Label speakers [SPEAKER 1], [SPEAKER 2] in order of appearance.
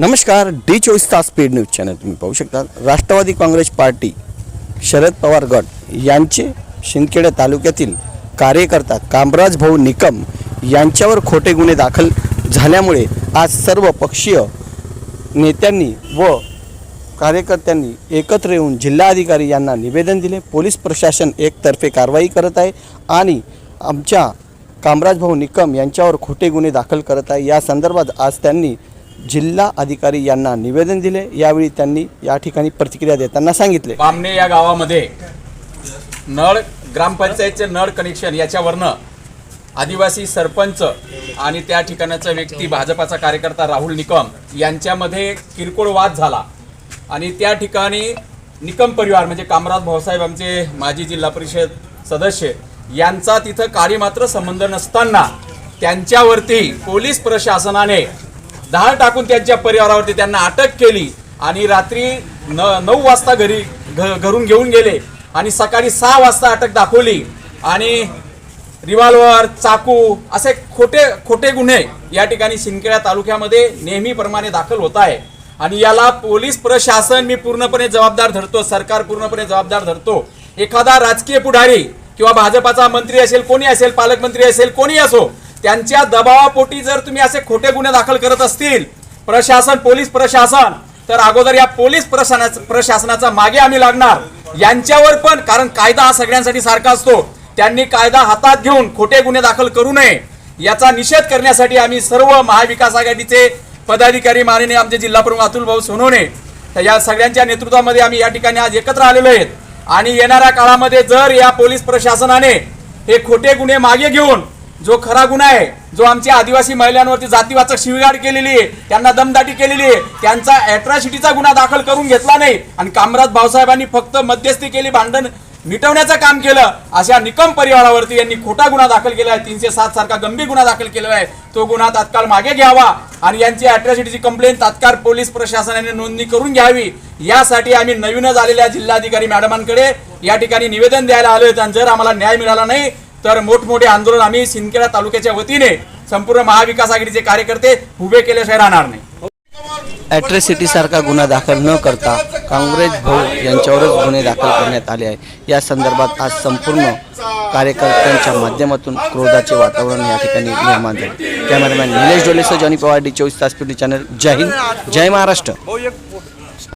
[SPEAKER 1] नमस्कार डी चोवीस तास स्पीड न्यूज चॅनल तुम्ही पाहू शकता. राष्ट्रवादी काँग्रेस पार्टी शरद पवार गट यांचे शिंदखेडा तालुक्यातील कार्यकर्ता कामराज भाऊ निकम यांच्यावर खोटे गुन्हे दाखल झाल्यामुळे आज सर्व पक्षीय नेत्यांनी व कार्यकर्त्यांनी एकत्र येऊन जिल्हाधिकारी यांना निवेदन दिले. पोलीस प्रशासन एकतर्फे कारवाई करत आहे आणि आमच्या कामराज भाऊ निकम यांच्यावर खोटे गुन्हे दाखल करत आहे. या संदर्भात आज त्यांनी जिल्हा अधिकारी यांना निवेदन दिले. यावेळी त्यांनी या ठिकाणी प्रतिक्रिया देताना सांगितले.
[SPEAKER 2] बामणे या गावामध्ये नळ ग्रामपंचायतचे नळ कनेक्शन याच्यावरनं आदिवासी सरपंच आणि त्या ठिकाणाचा व्यक्ती भाजपाचा कार्यकर्ता राहुल निकम यांच्यामध्ये किरकोळ वाद झाला. आणि त्या ठिकाणी निकम परिवार म्हणजे कामराज भाऊसाहेब आमचे माजी जिल्हा परिषद सदस्य यांचा तिथं काळी मात्र संबंध नसताना त्यांच्यावरती पोलीस प्रशासनाने धाड टाकून त्यांच्या परिवारावरती त्यांना अटक केली आणि रात्री न नऊ वाजता घरी घ घरून घेऊन गेले आणि सकाळी सहा वाजता अटक दाखवली. आणि रिव्हॉल्वर चाकू असे खोटे खोटे गुन्हे या ठिकाणी शिंदखेडा तालुक्यामध्ये नेहमीप्रमाणे दाखल होत आहे. आणि याला पोलीस प्रशासन मी पूर्णपणे जबाबदार धरतो सरकार पूर्णपणे जबाबदार धरतो. एखादा राजकीय पुढारी किंवा भाजपाचा मंत्री असेल कोणी असेल पालकमंत्री असेल कोणी असो त्यांच्या दबावापोटी जर तुम्ही असे खोटे गुन्हे दाखल करत असतील प्रशासन पोलीस प्रशासन तर अगोदर या पोलीस प्रशासनाचा प्रशासनाचा मागे आम्ही लागणार. यांच्यावर पण कारण कायदा हा सगळ्यांसाठी सारखा असतो. त्यांनी कायदा हातात घेऊन खोटे गुन्हे दाखल करू नये. याचा निषेध करण्यासाठी आम्ही सर्व महाविकास आघाडीचे पदाधिकारी माननीय आमचे जिल्हा प्रमुख अतुल भाऊ सोनवणे तर या सगळ्यांच्या नेतृत्वामध्ये आम्ही या ठिकाणी आज एकत्र आलेलो आहेत. आणि येणाऱ्या काळामध्ये जर या पोलीस प्रशासनाने हे खोटे गुन्हे मागे घेऊन जो खरा गुन्हा आहे जो आमच्या आदिवासी महिलांवरती जातीवाचक शिवगाड केलेली आहे त्यांना दमदाटी केलेली आहे त्यांचा अॅट्रॉसिटीचा गुन्हा दाखल करून घेतला नाही आणि कामराज भाऊसाहेबांनी फक्त मध्यस्थी केली भांडण मिटवण्याचं काम केलं अशा निकम परिवारावरती यांनी खोटा गुन्हा दाखल केला आहे तीनशे सात सारखा गंभीर गुन्हा दाखल केला आहे. तो गुन्हा तात्काळ मागे घ्यावा आणि यांची अॅट्रॉसिटीची कंप्लेंट तात्काळ पोलीस प्रशासनाने नोंदणी करून घ्यावी. यासाठी आम्ही नवीनच आलेल्या जिल्हाधिकारी मॅडमांकडे या ठिकाणी निवेदन द्यायला आलोय आणि जर आम्हाला न्याय मिळाला नाही तर मोठमोठे आंदोलन आम्ही सिंदखेडा तालुक्याच्या वतीने संपूर्ण महाविकास आघाडीचे कार्यकर्ते उभे केल्याशिवाय राहणार नाही.
[SPEAKER 1] ॲट्रॉसिटी सारखा गुन्हा दाखल न करता काँग्रेस भाऊ यांच्यावरच गुन्हे दाखल करण्यात आले आहे. या संदर्भात आज संपूर्ण कार्यकर्त्यांच्या माध्यमातून क्रोधाचे वातावरण या ठिकाणी निर्माण झाले. कॅमेरामॅन निलेश डोलेसह जॉनी पवार डी चोवीस तास पी चॅनल. जय हिंद जय महाराष्ट्र.